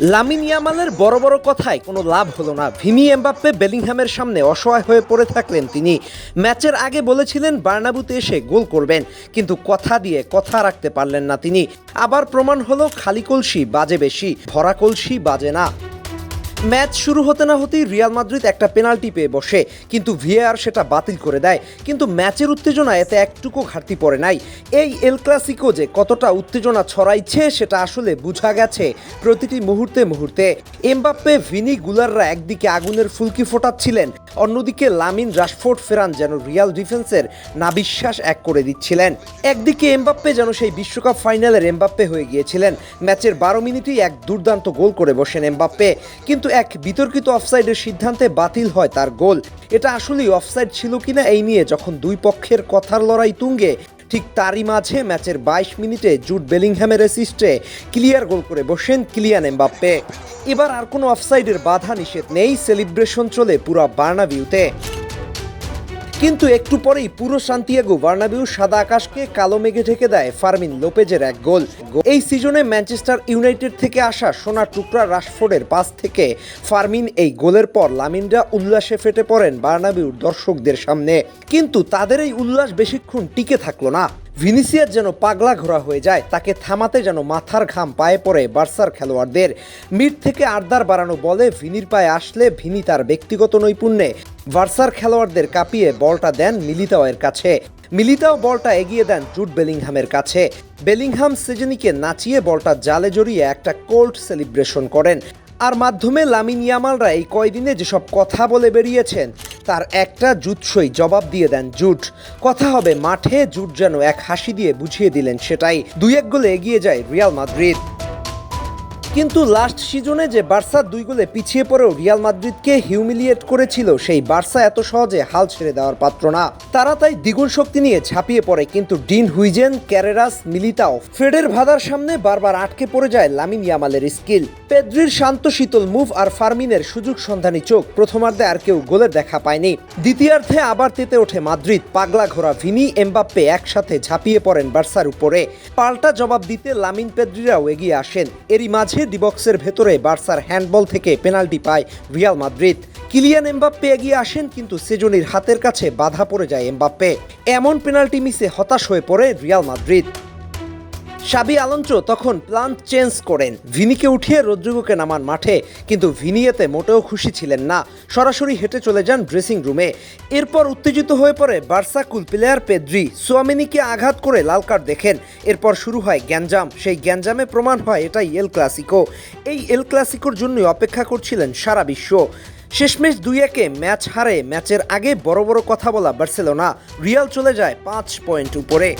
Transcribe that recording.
Lamine ইয়ামালের বড় বড় কথায় কোনো লাভ হলো না। ভিমি এমবাপ্পে বেলিংহামের সামনে অসহায় হয়ে পড়ে থাকলেন তিনি। ম্যাচের আগে বলেছিলেন বার্নাবুতে এসে গোল করবেন, কিন্তু কথা দিয়ে কথা রাখতে পারলেন না তিনি। আবার প্রমাণ হলো খালি কলসি বাজে বেশি, ভরা কলসি বাজে না। ম্যাচ শুরু হতে না হতেই রিয়াল মাদ্রিদ একটা পেনাল্টি পেয়ে বসে। কিন্তু ভিএআর সেটা বাতিল করে দেয়। কিন্তু ম্যাচের উত্তেজনা এতে একটুকু ঘাটতি পড়ে নাই। এই এল ক্লাসিকো যে কতটা উত্তেজনা ছড়াইছে সেটা আসলে বোঝা গেছে প্রতিটি মুহূর্তে মুহূর্তে। এমবাপ্পে, ভিনি, গুলাররা একদিকে আগুনের ফুলকি ফোটাচ্ছিলেন অন্যদিকে লামিন রাশফোর্ড ফেরান যেন রিয়াল ডিফেন্সের নাবিশ্বাস এক করে দিচ্ছিলেন। একদিকে এমবাপ্পে যেন সেই বিশ্বকাপ ফাইনালের এমবাপ্পে হয়ে গিয়েছিলেন। ম্যাচের বারো মিনিটেই এক দুর্দান্ত গোল করে বসেন এমবাপ্পে। কিন্তু এক বিতর্কিত অফসাইডের সিদ্ধান্তে বাতিল হয় তার গোল। এটা আসলেই অফসাইড ছিল কিনা এই নিয়ে যখন দুই পক্ষের কথার লড়াই তুঙ্গে, ঠিক তারই মাঝে ম্যাচের বাইশ মিনিটে জুট বেলিংহ্যামের অ্যাসিস্টে ক্লিয়ার গোল করে বসেন কিলিয়ান এমবাপ্পে। এবার আর কোনো অফসাইডের বাধা নিষেধ নেই সেলিব্রেশন চলে পুরো বার্নাভিউতে কিন্তু একটু পরেই পুরো সান্তিয়াগো বার্নাবিউ সাদা আকাশকে কালো মেঘে ঢেকে দেয় ফার্মিন লোপেজের এক গোল। এই সিজনে ম্যানচেস্টার ইউনাইটেড থেকে আসা সোনার টুকরা রাশফোর্ডের পাস থেকে ফার্মিন এই গোলের পর লামিনরা উল্লাসে ফেটে পড়েন বার্নাবিউর দর্শকদের সামনে। কিন্তু তাদের এই উল্লাস বেশিক্ষণ টিকে থাকল না। ভিনিসিয়াস যেন পাগলা ঘোরা হয়ে যায়, তাকে থামাতে যেন মাথার ঘাম পায়ে পড়ে বার্সার খেলোয়াড়দের। মিড থেকে আড্ডার বাড়ানো বলে ভিনির পায়ে আসলে ভিনি তার ব্যক্তিগত নৈপুণ্যে। বার্সার খেলোয়াড়দের কাঁপিয়ে বলটা দেন মিলিতাওয়ের কাছে। মিলিতাও বলটা এগিয়ে দেন জুট বেলিংহামের কাছে। বেলিংহাম সেজেনিকে নাচিয়ে বলটা জালে জড়িয়ে একটা কোল্ড সেলিব্রেশন করেন। আর মাধ্যমে লামিন ইয়ামালরা এই কয়দিনে যেসব কথা বলে বেরিয়েছেন, তার একটা জুৎসই জবাব দিয়ে দেন জুট। কথা হবে মাঠে জুট যেন এক হাসি দিয়ে বুঝিয়ে দিলেন সেটাই। দুই এক গোলে এগিয়ে যায় রিয়াল মাদ্রিদ। কিন্তু লাস্ট সিজনে যে বার্সা দুই গোলে পিছিয়ে পড়েও রিয়াল মাদ্রিদকে হিউমিলিয়েট করেছিল, সেই বার্সা এত সহজে হাল ছেড়ে দেওয়ার পাত্র না। তারা তাই দ্বিগুণ শক্তি নিয়ে ঝাঁপিয়ে পড়ে, কিন্তু ডিন হুইজেন, ক্যারেরাস, মিলিতাও ফ্রেডের ভাদার সামনে বারবার আটকে পড়ে যায় লামিন ইয়ামালের স্কিল। পেদ্রির শান্ত, শীতল মুভ আর ফার্মিনের সুযোগ সন্ধানী চোখ প্রথমার্ধে আর কেউ গোলের দেখা পায়নি। দ্বিতীয়ার্ধে আবার তেতে ওঠে মাদ্রিদ, পাগলা ঘোরা ভিনি, এমবাপ্পে একসাথে ঝাঁপিয়ে পড়েন বার্সার উপরে। পাল্টা জবাব দিতে লামিন পেদ্রিরাও এগিয়ে আসেন। এরই মাঝে ডিবক্সের ভেতরে বার্সার হ্যান্ডবল থেকে পেনাল্টি পায় রিয়াল মাদ্রিদ। কিলিয়ান এমবাপ্পে এগিয়ে আসেন, কিন্তু সেজনির হাতের কাছে বাধা পড়ে যায় এমবাপ্পে। এমন পেনাল্টি মিসে হতাশ হয়ে পড়ে রিয়াল মাদ্রিদ। সাবি আলোঞ্চো তখন প্ল্যান চেঞ্জ করেন। ভিনিকে উঠিয়ে রদ্রিগোকে নামান মাঠে, কিন্তু ভিনি এতে মোটেও খুশি ছিলেন না। সরাসরি হেঁটে চলে যান ড্রেসিং রুমে এরপর উত্তেজিত হয়ে পড়ে বার্সা কুল প্লেয়ার পেদ্রি। সোয়ামিনিকে আঘাত করে লাল কার্ড দেখেন। এরপর শুরু হয় গ্যাঞ্জাম। সেই গ্যাঞ্জামে প্রমাণ হয় এটাই এল ক্লাসিকো এই এল ক্লাসিকোর জন্যই অপেক্ষা করছিলেন সারা বিশ্ব। শেষমেশ দুই একে ম্যাচ হারে ম্যাচের আগে বড় বড় কথা বলা বার্সেলোনা। রিয়াল চলে যায় পাঁচ পয়েন্ট উপরে।